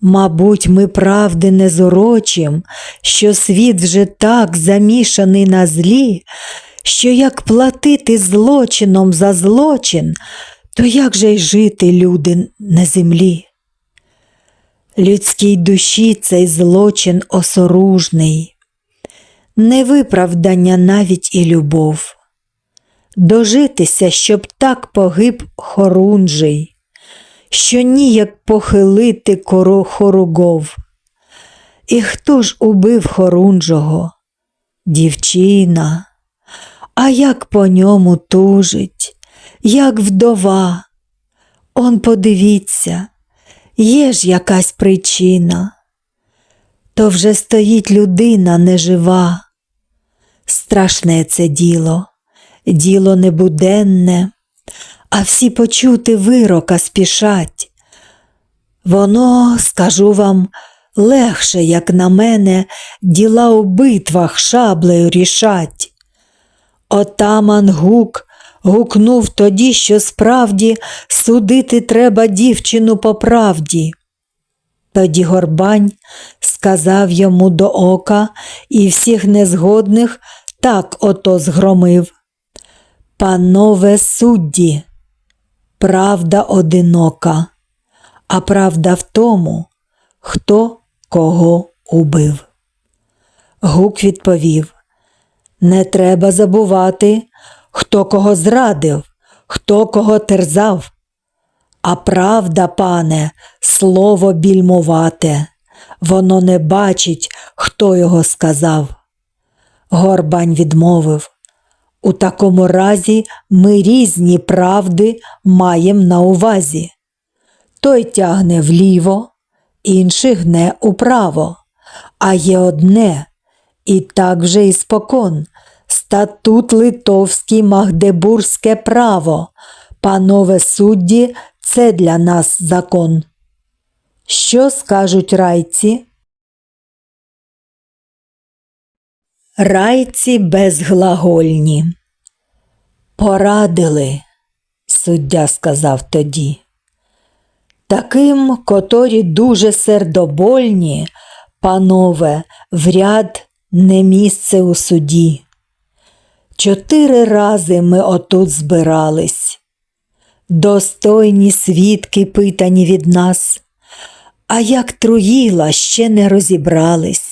Мабуть, ми правди не зорочим, що світ вже так замішаний на злі, що як платити злочином за злочин, то як же й жити, люди, на землі? Людській душі цей злочин осоружний, не виправдання навіть і любов. Дожитися, щоб так погиб хорунжий, що ніяк похилити кору хоругов. І хто ж убив хорунжого? Дівчина. А як по ньому тужить, як вдова. Он подивіться, є ж якась причина. То вже стоїть людина нежива. Страшне це діло, діло небуденне, а всі почути вирока спішать. Воно, скажу вам, легше, як на мене, діла у битвах шаблею рішать. Отаман гук гукнув тоді, що справді судити треба дівчину по правді. Тоді Горбань сказав йому до ока і всіх незгодних так ото згромив. Панове судді, правда одинока, а правда в тому, хто кого убив. Гук відповів Не треба забувати, хто кого зрадив, хто кого терзав. А правда, пане, слово більмувате, воно не бачить, хто його сказав. Горбань відмовив. У такому разі ми різні правди маєм на увазі. Той тягне вліво, інший гне управо, а є одне, і так вже і спокон. Статут литовський Магдебурзьке право, панове судді, це для нас закон. Що скажуть райці? Райці безглагольні. Порадили, суддя сказав тоді. Таким, котрі дуже сердобольні, панове, в ряд не місце у суді. Чотири рази ми отут збирались. Достойні свідки питані від нас, а як труїла, ще не розібрались.